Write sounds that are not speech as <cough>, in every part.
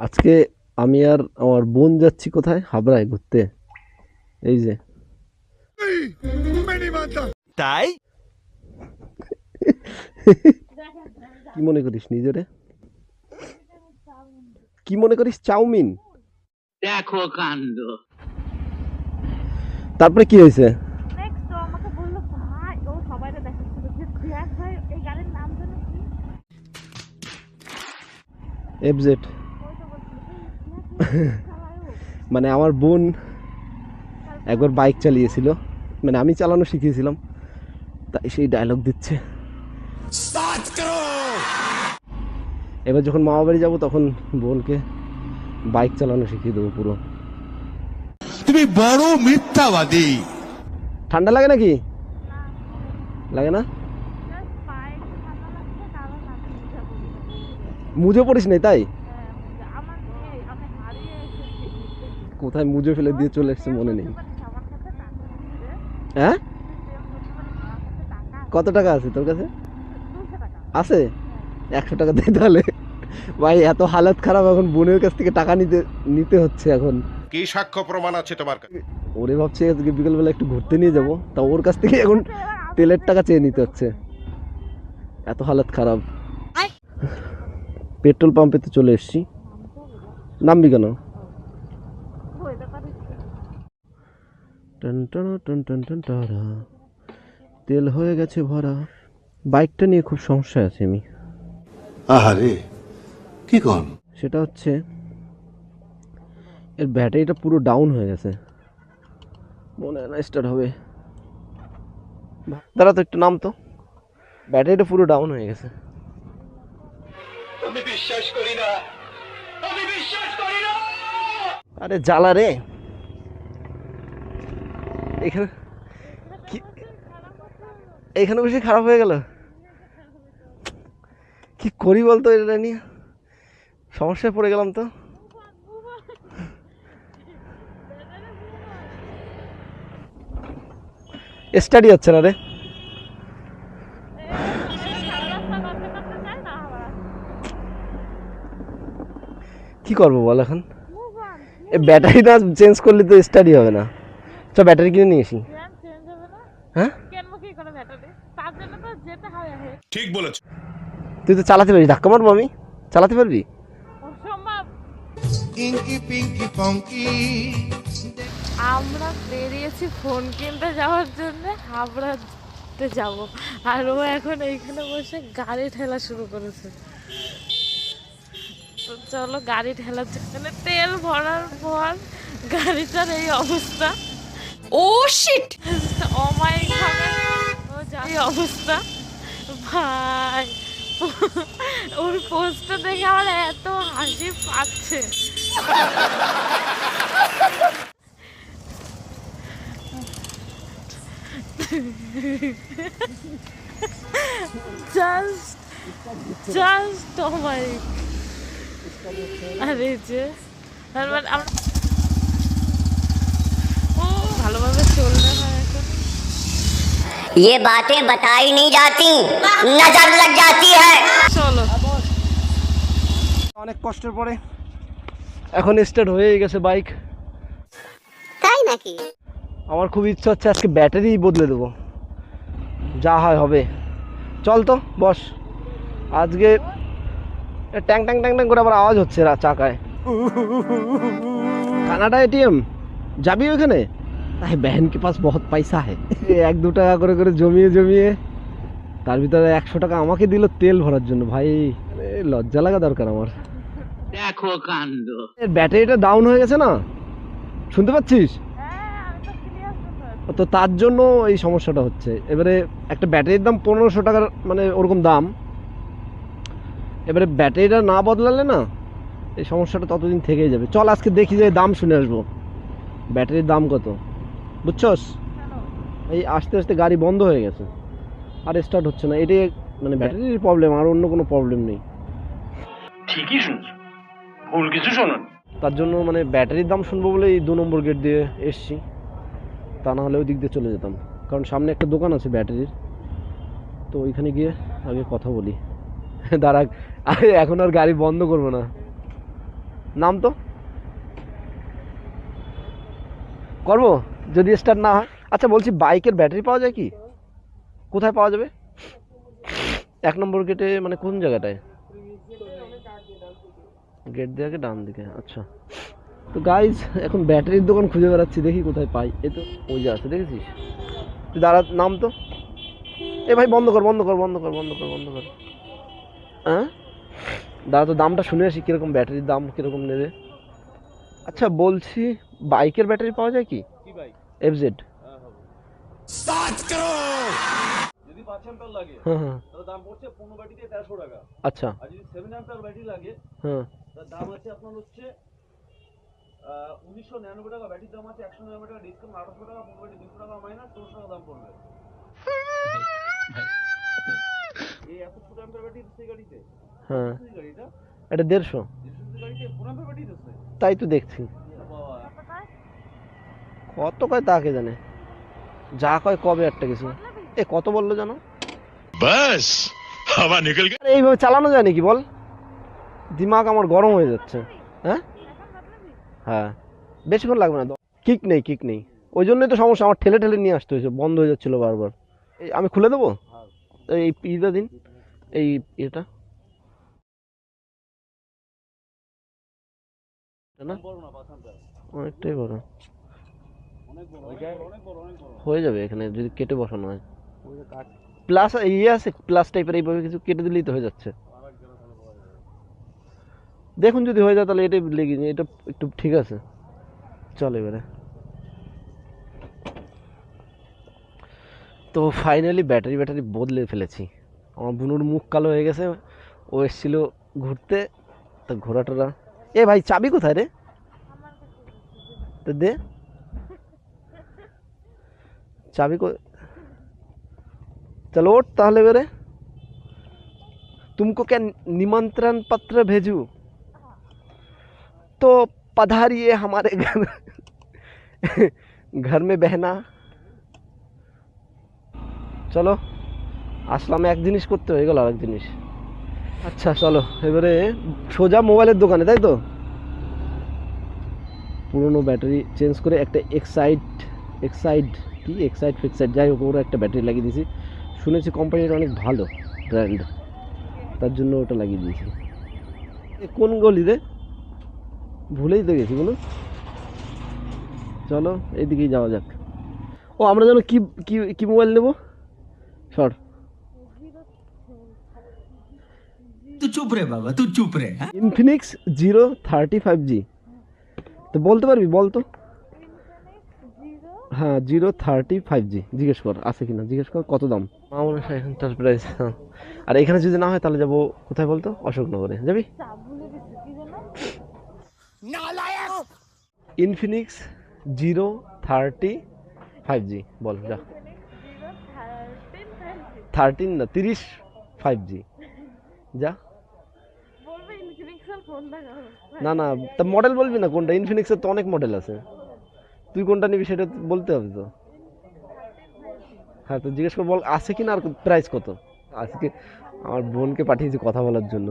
আজকে আমি আর আমার বোন যাচ্ছি কোথায়? হাবড়ায় ঘুরতে। এই যে। তাই? কি মনে করিস নিজেরে? কি মনে করিস চাউমিন? দেখো কাণ্ড। তারপরে কি হয়েছে? এফজেড ওই তো বলছিল "এই জিয়াদ ভাই চালায় ও।" <laughs> মানে আমার বোন একবার বাইক চালিয়েছিল। মানে আমি চালানো শিখিয়েছিলাম। তাই সেই ডায়লগ দিচ্ছে। এবার যখন মামা বাড়ি যাব তখন বোনকে বাইক চালানো শিখিয়ে দেবো পুরো। তুমি বড় মিথ্যাবাদী। ঠান্ডা লাগে নাকি? লাগে না? মুজে পড়িস নাই তাই আমার এই আমি হারিয়ে এসেছি কোথায় মুজে ফেলে দিয়ে চলে এসছে মনে নেই। হ্যাঁ? কত টাকা আছে তোর কাছে? আছে? একশো টাকা দে তাহলে। ভাই এত হালত খারাপ এখন বোনের কাছ থেকে টাকা নিতে নিতে হচ্ছে এখন। কি সাক্ষ্য প্রমাণ আছে তোমার কাছে? ওরে ভাবছে আজকে বিকেলবেলা একটু ঘুরতে নিয়ে যাব। তা ওর কাছ থেকে এখন তেলের টাকা চেয়ে নিতে হচ্ছে। এত হালত খারাপ। পেট্রোল পাম্পে তো চলে এসছি। নামবি কেন বইতে পারিস টন টন টন টন টন টারা। তেল হয়ে গেছে ভরা। বাইকটা নিয়ে খুব সমস্যায় আছি আমি। আহারে কি কন? সেটা হচ্ছে এর ব্যাটারিটা পুরো ডাউন হয়ে গেছে। মনে হয় না স্টার্ট হবে। দাঁড়া তো একটু নাম তো ব্যাটারিটা পুরো ডাউন হয়ে গেছে। আমি বিশ্বাস করি না! আরে জ্বালা রে! এখানে কি এখানে বসে খারাপ হয়ে গেল? কি করি বলতো এটা নিয়ে? সমস্যায় পড়ে গেলাম তো। স্টাডি হচ্ছে না রে? কি করব বল এখন? ব্যাটারিটা চেঞ্জ করলে তো স্টাডি হবে না। চ ব্যাটারি কিনে নিয়ে আসি হ্যাঁ? কেনবো কি করে ব্যাটারি? তার জন্য তো যেতে হবে ঠিক বলেছ। তুই তো চালাতে পারিস ধাক্কা মারবো আমি। চালাতে পারবি? অসম্ভব। ইঙ্কি পিঙ্কি পঙ্কি আমরা বেরিয়েছি ফোন কিনতে যাওয়ার জন্য হাবড়াতে যাব। আর ও এখন এইখানে বসে গাড়ি ঠেলা শুরু করেছে। তো চলো গাড়ি ঠেলার জন্য তেল ভরার পর গাড়িটার এই অবস্থা। ও শিট খাবে <laughs> ও এই অবস্থা। ভাই। <laughs> ওর পোস্টটা দেখে আমার এত হাসি পাচ্ছে। জাস্ট জাস্ট ও আরে যে। আমরা ये बातें बताई नहीं जाती नजर लग जाती है চলো অনেক কষ্টের পরে এখন স্টার্ট হয়ে গেছে বাইক তাই নাকি আমার খুব ইচ্ছা হচ্ছে আজকে ব্যাটারি বদলে দেবো যা হয় হবে চল তো বস আজকে এ ট্যাং ট্যাং ট্যাং ট্যাং করে আবার আওয়াজ হচ্ছে রা চাকায় কানাডা এটিএম যাবি ওখানে আরে बहन के पास बहुत पैसा है এক দু টাকা করে করে জমিয়ে জমিয়ে তার ভিতরে একশো টাকা আমাকে দিল তেল ভরার জন্য ভাই আরে লজ্জা লাগা দরকার আমার দেখো কাণ্ড এর ব্যাটারিটা ডাউন হয়ে গেছে না শুনতে পাচ্ছিস হ্যাঁ আমি তো ক্লিয়ার শুনতে তো তার জন্য এই সমস্যাটা হচ্ছে এবারে একটা ব্যাটারির দাম পনেরোশো টাকার মানে ওরকম দাম এবারে ব্যাটারিটা না বদলালে না এই সমস্যাটা ততদিন থেকেই যাবে চল আজকে দেখি যে দাম শুনে আসবো ব্যাটারির দাম কত বুঝছস? এই আস্তে আস্তে গাড়ি বন্ধ হয়ে গেছে। আর স্টার্ট হচ্ছে না। এটাই মানে ব্যাটারির প্রবলেম আর অন্য কোনো প্রবলেম নেই। ঠিকই শুনছো। ভুল কিছু শোনো তার জন্য মানে ব্যাটারির দাম শুনব বলে এই দু নম্বর গেট দিয়ে এসছি। তা না হলে ওই দিক দিয়ে চলে যেতাম। কারণ সামনে একটা দোকান আছে ব্যাটারির তো ওইখানে গিয়ে আগে কথা বলি। দাঁড়া আরে এখন আর গাড়ি বন্ধ করব না। নাম তো? করব? যদি স্টার্ট না হয়। আচ্ছা বলছি, বাইকের ব্যাটারি পাওয়া যায় কি? কোথায় পাওয়া যাবে? এক নম্বর গেটে মানে কোন জায়গাটায়? গেট দিয়ে ডান দিকে আচ্ছা। তো গাইজ এখন ব্যাটারির দোকান খুঁজে বেড়াচ্ছি, দেখি কোথায় পাই। এ তো ওই যে আছে, দেখেছিস? তুই দাঁড়া, নাম তো। এ ভাই, বন্ধ কর বন্ধ কর বন্ধ কর বন্ধ কর বন্ধ কর। হ্যাঁ দাঁড়া তো, দামটা শুনে আসি, কীরকম ব্যাটারির দাম, কীরকম নেবে। আচ্ছা বলছি, বাইকের ব্যাটারি পাওয়া যায় কি? এফ জেড যদি পাঁচ অ্যাম্পিয়ার লাগে হ্যাঁ হ্যাঁ। তাহলে দাম পড়ছে পনেরো ব্যাটারিতে তেরোশো টাকা। আচ্ছা। আর যদি সেভেন অ্যাম্পিয়ার ব্যাটারি লাগে হ্যাঁ। তার দাম আছে আপনার হচ্ছে উনিশশো নিরানব্বই টাকা। ব্যাটারির দাম আছে একশো নিরানব্বই টাকা ডিসকাউন্ট টাকা পনেরো ব্যাটারি দুশো টাকা মাইনাস টাকা দাম পড়বে। এই এত ছোট অ্যাম্পিয়ার ব্যাটারি সেই গাড়িতে? হ্যাঁ। সেই গাড়িটা এটা? দেড়শো। দেড়শো সেই গাড়িতে? পনেরো অ্যাম্পিয়ার ব্যাটারি দিচ্ছে? তাই তো দেখছি। কত কয় তাকে জানে? যা কয় কবে একটা কিছু। এ কত বলল জানো? বাস হাওয়া নিকল এইভাবে চালানো যায় নাকি বল? দিমাগ আমার গরম হয়ে যাচ্ছে। হ্যাঁ? হ্যাঁ। বেশিক্ষণ লাগবে না। কিক নেই কিক নেই। ওই জন্যই তো সমস্যা আমার ঠেলে ঠেলে নিয়ে আসতে হয়েছে বন্ধ হয়ে যাচ্ছিল বারবার। এই আমি খুলে দেবো? এই ইটা দিন। এই এটা অনেকটাই বড়। হয়ে যাবে এখানে যদি কেটে বসানো হয়। প্লাস ইয়ে আছে প্লাস টাইপের এইভাবে কিছু কেটে দিলেই তো হয়ে যাচ্ছে। দেখুন যদি হয়ে যায় তাহলে এটাই লেগে যায় এটা একটু ঠিক আছে। চল এবারে। তো ফাইনালি ব্যাটারি ব্যাটারি বদলে ফেলেছি। আমার বুনুর মুখ কালো হয়ে গেছে ও এসেছিল ঘুরতে তা ঘোরাটোরা এ ভাই চাবি কোথায় রে? তো দে। চাবি কো चलो उठ ताहले बेरे तुमको क्या निमंत्रण पत्र भेजूं तो पधारिए हमारे घर घर में बहना চলো আসলাম এক জিনিস করতে হয়ে গেল আরেক জিনিস আচ্ছা চলো এবারে সোজা মোবাইলের দোকানে তাই তো পুরনো ব্যাটারি চেঞ্জ করে একটা এক্সাইড এক্সাইড কি এক্সাইড ফিক্সাইড যাই হোক ওরা একটা ব্যাটারি লাগিয়ে দিয়েছি শুনেছি কোম্পানিটা অনেক ভালো ব্র্যান্ড তার জন্য ওটা লাগিয়ে দিয়েছি কোন গলি রে ভুলেই তো গেছি বলো চলো এদিকেই যাওয়া যাক ও আমরা যেন কি কি মোবাইল নেবো সর তুই চুপ রে বাবা তুই চুপ রে Infinix zero thirty five G তো বলতে পারবি বলতো হ্যাঁ জিরো থার্টি ফাইভ জি। জিজ্ঞেস কর আছে কি না জিজ্ঞেস কর কত দাম? মনে হ্যাঁ আর এখানে যদি না হয় তাহলে যাব কোথায় বলতো? অশোকনগরে। যাবি? Infinix zero thirty five G. বল যা। থার্টিন না তিরিশ ফাইভ জি। যা। না না তা মডেল বলবি না কোনটা? ইনফিনিক্সের তো অনেক মডেল আছে। তুই কোনটা নিবি সেটা বলতে হবে তো। হ্যাঁ তো জিজ্ঞেস করে বল আছে কি না আর প্রাইস কত? আজকে আমার বোনকে পাঠিয়েছি কথা বলার জন্য।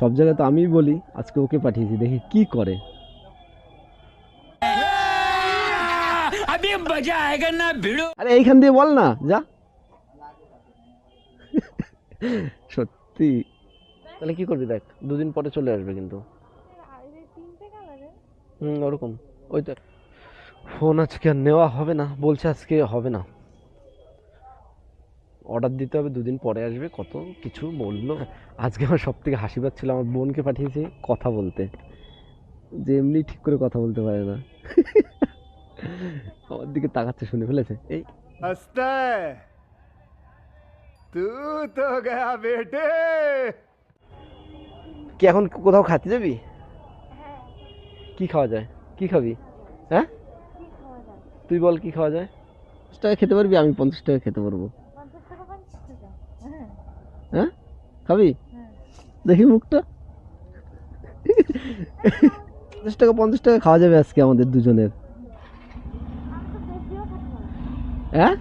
সব জায়গায় তো আমিই বলি আজকে ওকে পাঠিয়েছি দেখি কি করে। আরে এইখান দিয়ে বল না যা। সত্যি। তাহলে কি করবি দেখ দুদিন পরে চলে আসবে কিন্তু। হুম ওরকম। ওই তো ফোন আজকে আর নেওয়া হবে না বলছে আজকে হবে না। অর্ডার দিতে হবে দুদিন পরে আসবে কত কিছু বলল। আজকে আমার সব থেকে হাসি পাচ্ছিল আমার বোনকে পাঠিয়েছি কথা বলতে। যে এমনি ঠিক করে কথা বলতে পারে না। আমার দিকে তাকাচ্ছে শুনে ফেলেছে। এই। তো বেটে। কি এখন কোথাও খাতে যাবি? কি খাওয়া যায়? কি খাবি? হ্যাঁ? তুই বল কি খাওয়া যায়? পঞ্চাশ টাকা খেতে পারবি আমি পঞ্চাশ টাকা খেতে পারব। হ্যাঁ। হ্যাঁ? খাবি? দেখি মুখটা। পঞ্চাশ টাকা পঞ্চাশ টাকা খাওয়া যাবে আজকে আমাদের দুজনের। হ্যাঁ?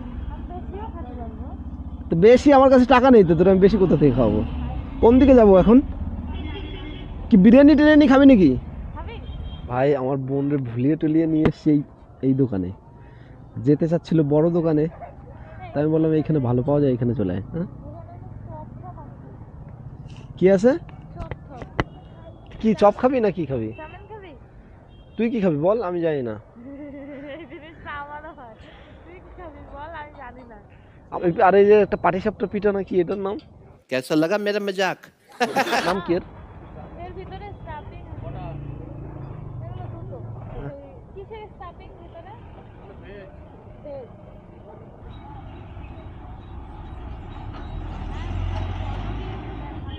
তো বেশি আমার কাছে টাকা নেই তো তোর আমি বেশি কোথা থেকে খাওয়াবো কোন দিকে যাব এখন? কি বিরিয়ানি টিরিয়ানি খাবি নাকি? ভাই আমার বোনরে ভুলিয়ে টুলিয়ে নিয়ে এসছি এই এই দোকানে। যেতে চাচ্ছিল বড় দোকানে তাই আমি বললাম এইখানে ভালো পাওয়া যায় এখানে চলে হ্যাঁ? কি আছে? কি চপ খাবি না কি খাবি? তুই কি খাবি বল আমি জানি না। আরে যে একটা পাটি সাপটা পিঠা না কি এটার নাম? কেসা লাগা মেরা মজাক। নাম কি এর?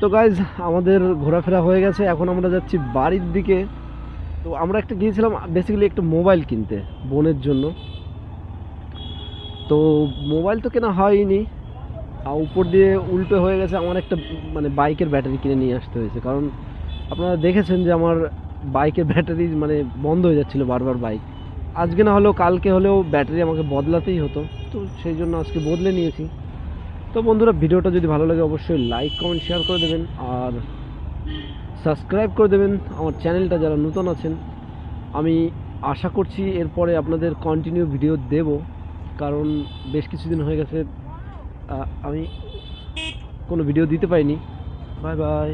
তো গাইজ আমাদের ঘোরাফেরা হয়ে গেছে। এখন আমরা যাচ্ছি বাড়ির দিকে। তো আমরা একটা গিয়েছিলাম বেসিক্যালি একটা মোবাইল কিনতে, বোনের জন্য। তো মোবাইল তো কেনা হয়নি। আর উপর দিয়ে উল্টো হয়ে গেছে আমার একটা মানে বাইকের ব্যাটারি কিনে নিয়ে আসতে হয়েছে। কারণ আপনারা দেখেছেন যে আমার বাইকের ব্যাটারি মানে বন্ধ হয়ে যাচ্ছিল বারবার বাইক আজকে না হলেও কালকে হলেও ব্যাটারি আমাকে বদলাতেই হতো। তো সেই জন্য আজকে বদলে নিয়েছি। তো বন্ধুরা, ভিডিওটা যদি ভালো লাগে অবশ্যই লাইক কমেন্ট শেয়ার করে দেবেন আর সাবস্ক্রাইব করে দেবেন। আমার চ্যানেলটা যারা নতুন আছেন, আমি আশা করছি এরপরে আপনাদের কন্টিনিউ ভিডিও দেব, কারণ বেশ কিছুদিন হয়ে গেছে আমি কোনো ভিডিও দিতে পারিনি। Bye bye